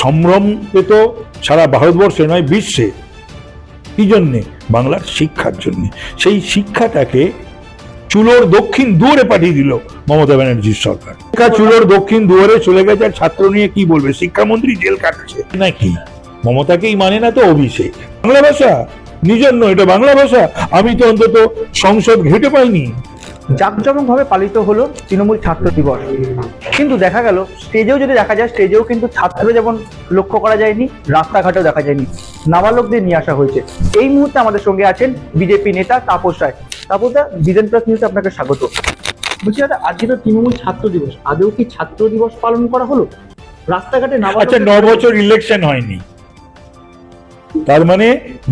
সম্ভ্রম পেত সারা ভারতবর্ষে নয়, বিশ্বে। কি জন্যে? বাংলার শিক্ষার জন্য। সেই শিক্ষাটাকে চুলোর দক্ষিণ দুয়ারে পাঠিয়ে দিল মমতা ব্যানার্জির সরকার। শিক্ষা চুলোর দক্ষিণ দুয়ারে চলে গেছে, আর ছাত্র নিয়ে কি বলবে? শিক্ষামন্ত্রী জেল কাটছে নাকি? মমতাকেই মানে না তো অভিষেক। বাংলা ভাষা? নিজের এটা বাংলা ভাষা। আমি তো অন্তত সংসদ ঘেটে পাইনি। জাঁকজমকভাবে পালিত হলো তৃণমূল ছাত্র দিবস। কিন্তু দেখা গেল স্টেজেও যদি দেখা যায় স্টেজেও কিন্তু ছাত্র যেমন লক্ষ্য করা যায়নি রাস্তাঘাটেও দেখা যায়নি। নাবালকদের নিয়ে আসা হয়েছে। এই মুহূর্তে আমাদের সঙ্গে আছেন বিজেপি নেতা তাপস রায়। তাপস দা বিজেন প্লাস নিউজে আপনাকে স্বাগত। বলছি দাদা আজকে তো তৃণমূল ছাত্র দিবস। আদৌ কি ছাত্র দিবস পালন করা হলো? রাস্তাঘাটে না আচ্ছা ন বছর ইলেকশন হয়নি। তার মানে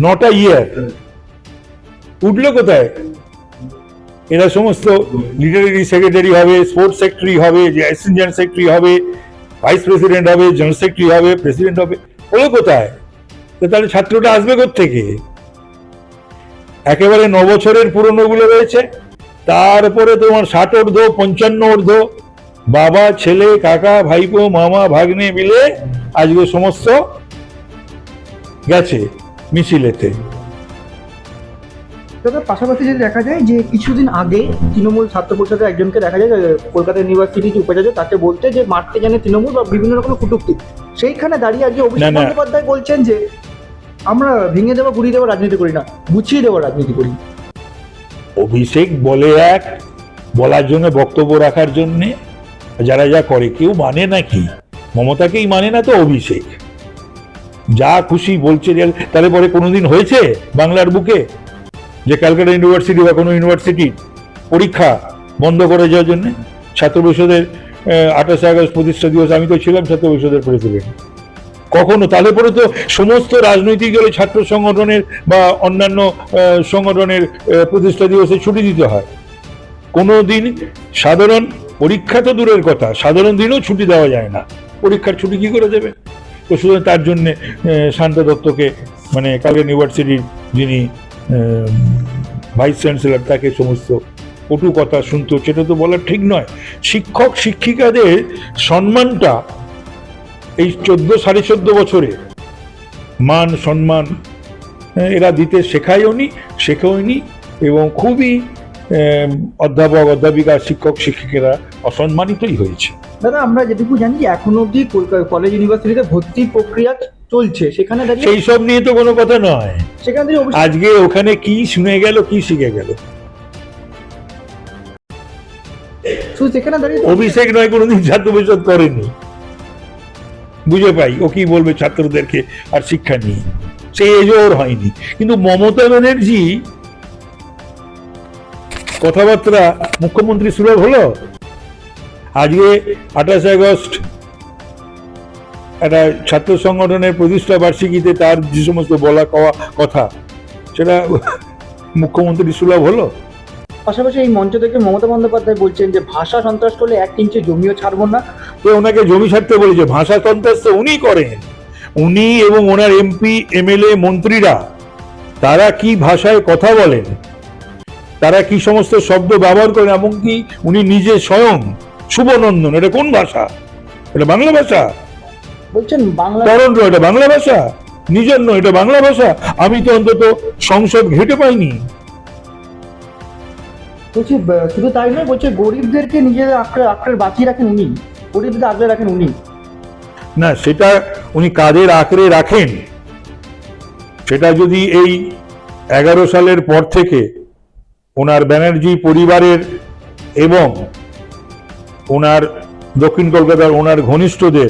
নটা ইয়ার উঠল কোথায়? এরা সমস্ত লিটারেরি সেক্রেটারি হবে স্পোর্টস সেক্রেটারি হবে অ্যাসিস্ট্যান্ট সেক্রেটারি হবে ভাইস প্রেসিডেন্ট হবে জেনারেল সেক্রেটারি হবে প্রেসিডেন্ট হবে হলো কোথায়? তো তাহলে ছাত্রটা আসবে থেকে একেবারে ন বছরের পুরনো গুলো রয়েছে। তারপরে তোমার ষাট অর্ধ পঞ্চান্ন অর্ধ বাবা, ছেলে, কাকা, ভাইপো, মামা, ভাগ্নে মিলে আজকে সমস্ত গেছে মিছিলেতে। দাদা পাশাপাশি যদি দেখা যায় যে কিছুদিন আগে তৃণমূল ছাত্র পরিষদের একজনকে দেখা যায় কলকাতা ইউনিভার্সিটি যে উপাচার্য তাকে বলতে যে মারতে জানে তৃণমূল বা বিভিন্ন রকম কুটুক্তি সেইখানে দাঁড়িয়ে আজকে অভিষেক না, না। বন্দ্যোপাধ্যায় বলছেন যে আমরা ভেঙে দেওয়া গুড়িয়ে দেওয়া রাজনীতি করি না গুছিয়ে দেওয়া রাজনীতি করি। অভিষেক বলে এক বলার জন্য বক্তব্য রাখার জন্য যারা যা করে কেউ মানে নাকি? মমতাকেই মানে না তো অভিষেক। যা খুশি বলছে তাহলে পরে কোনোদিন হয়েছে বাংলার বুকে? যে ক্যালকাটা ইউনিভার্সিটি বা কোনো ইউনিভার্সিটি পরীক্ষা বন্ধ করে যাওয়ার জন্যে ছাত্র পরিষদের আঠাশে আগস্ট প্রতিষ্ঠা দিবস আমি তো ছিলাম ছাত্র পরিষদের প্রেসিডেন্ট। কখনো তাহলে পরে তো সমস্ত রাজনৈতিক দলের ছাত্র সংগঠনের বা অন্যান্য সংগঠনের প্রতিষ্ঠা দিবসে ছুটি দিতে হয়। কোনো দিন সাধারণ পরীক্ষা তো দূরের কথা, সাধারণ দিনেও ছুটি দেওয়া যায় না। পরীক্ষার ছুটি কি করে দেবে? তো সুতরাং তার জন্যে শান্ত দত্তকে মানে কালকে ইউনিভার্সিটির যিনি ভাইস চ্যান্সেলর তাকে সমস্ত কটু কথা শুনতো, সেটা তো বলা ঠিক নয়। শিক্ষক শিক্ষিকাদের সম্মানটা এই চোদ্দ, সাড়ে চোদ্দ বছরে মান, সম্মান এরা দিতে শেখায়নি এবং খুবই অধ্যাপক, অধ্যাপিকা, শিক্ষক, শিক্ষিকেরা অসম্মানিতই হয়েছে। দাদা, আমরা যেটুকু জানি এখনও অব্দি কলকাতা কলেজ ইউনিভার্সিটিতে ভর্তি প্রক্রিয়া চলছে সেখানে সেই সব নিয়ে তো কোনো কথা নয়। সেখানে আজকে ওখানে কি শুনে গেল কি শিখে গেল? সেখানে দাঁড়িয়ে অভিষেক নয় কোনোদিন ছাত্র পরিষদ করেনি। বুঝে পাই ও কি বলবে ছাত্রদেরকে আর শিক্ষা নিয়ে। সেই এজোর হয়নি। কিন্তু মমতা ব্যানার্জি কথাবার্তা মুখ্যমন্ত্রী সুলভ হলো? আজকে আঠাশে আগস্ট একটা ছাত্র সংগঠনের প্রতিষ্ঠা বার্ষিকীতে তার যে সমস্ত বলা কওয়া কথা সেটা মুখ্যমন্ত্রী সুলভ হলো? পাশাপাশি এই মঞ্চ থেকে মমতা বন্দ্যোপাধ্যায় বলছেন যে ভাষা সন্ত্রাস করলে এক ইঞ্চি জমিও ছাড়বো না। তো ওনাকে জমি ছাড়তে বলেছে? ভাষা সন্ত্রাস তো উনি করেন। উনি এবং ওনার এমপি এমএলএ মন্ত্রীরা তারা কি ভাষায় কথা বলেন? তারা কি সমস্ত শব্দ ব্যবহার করেন? এমনকি উনি নিজে স্বয়ং শুভনন্দন এটা কোন ভাষা? এটা বাংলা ভাষা? বলছেন বাংলা টরন্টো এটা বাংলা ভাষা। নিজের নয় এটা বাংলা ভাষা। আমি তো অন্তত সংসদ ঘেটে পাইনি। বলছি শুধু তাই নয় বলছে গরিবদেরকে নিজেদের আঁকড়ে আঁকড়ে বাঁচিয়ে রাখেন উনি। গরিবদের আগলে রাখেন উনি। না সেটা উনি কাদের আঁকড়ে রাখেন? সেটা যদি এই এগারো সালের পর থেকে ওনার ব্যানার্জি পরিবারের এবং ওনার দক্ষিণ কলকাতার ওনার ঘনিষ্ঠদের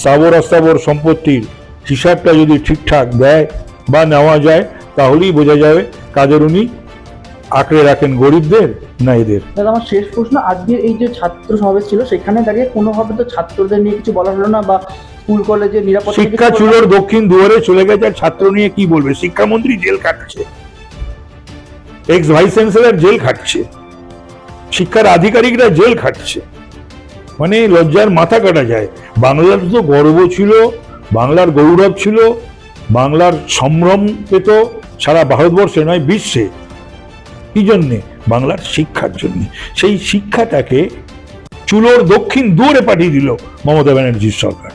স্থাবর অস্থাবর সম্পত্তির হিসাবটা যদি ঠিকঠাক দেয় বা নেওয়া যায় তাহলেই বোঝা যাবে কাদের উনি আঁকড়ে রাখেন গরিবদের না এদের। দাদা আমার শেষ প্রশ্ন আজকের এই যে ছাত্র সমাবেশ ছিল সেখানে দাঁড়িয়ে কোনোভাবে তো ছাত্রদের নিয়ে কিছু বলা হলো না বা স্কুল কলেজের নিরাপত্তা শিক্ষা চুলোর দক্ষিণ দুয়ারে চলে গেছে আর ছাত্র নিয়ে কি বলবে? শিক্ষামন্ত্রী জেল কাটছে এক্স ভাইস চ্যান্সেলর জেল খাটছে। শিক্ষার আধিকারিকরা জেল খাটছে। মানে লজ্জার মাথা কাটা যায়। বাংলার তো গর্ব ছিল, বাংলার গৌরব ছিল, বাংলার সম্ভ্রম পেত সারা ভারতবর্ষে নয়, বিশ্বে। কি জন্যে? বাংলার শিক্ষার জন্যে। সেই শিক্ষাটাকে চুলোর দক্ষিণ দূরে পাঠিয়ে দিল মমতা ব্যানার্জির সরকার।